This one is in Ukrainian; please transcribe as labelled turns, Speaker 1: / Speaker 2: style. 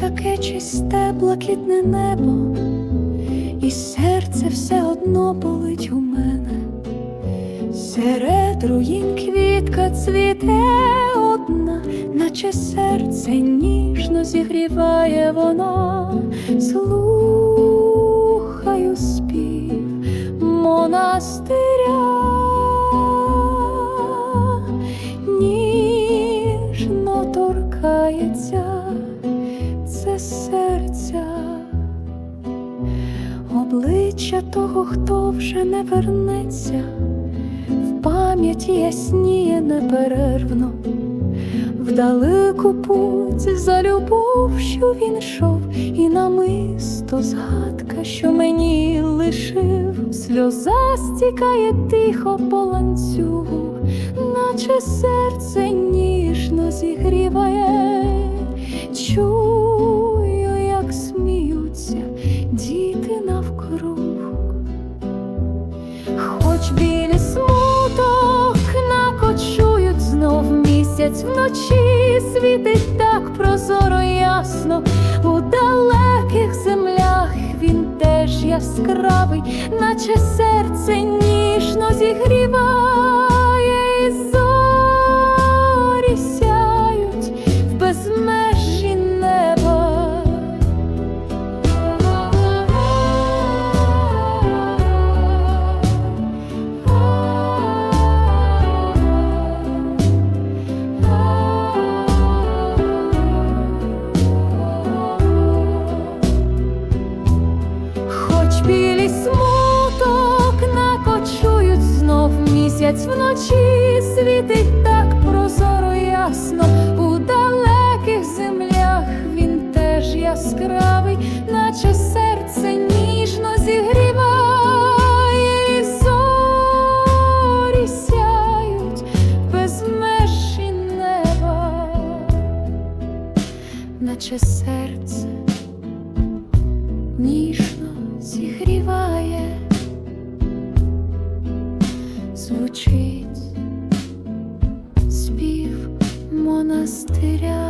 Speaker 1: таке чисте блакитне небо, і серце все одно болить у мене. Серед руїн квітка цвіте одна, наче серце ніжно зігріває вона, слухаю спів монастиря, Обличчя того, хто вже не вернеться, в пам'яті ясніє неперервно, в далеку путь за любов, що він йшов, і намисто згадка, що мені лишив, сльоза стікає тихо по ланцюгу, наче серце ніжно зігріває, чую, Хоч білі смуток. Накочують знов місяць вночі, світить так прозоро ясно, у далеких землях він теж яскравий, наче серце ніжно зігріває, місяць вночі, світить так прозоро ясно, у далеких землях він теж яскравий, наче серце ніжно зігріває, і зорі сяють в безмежі неба, наче серце ніжно звучить спів монастиря.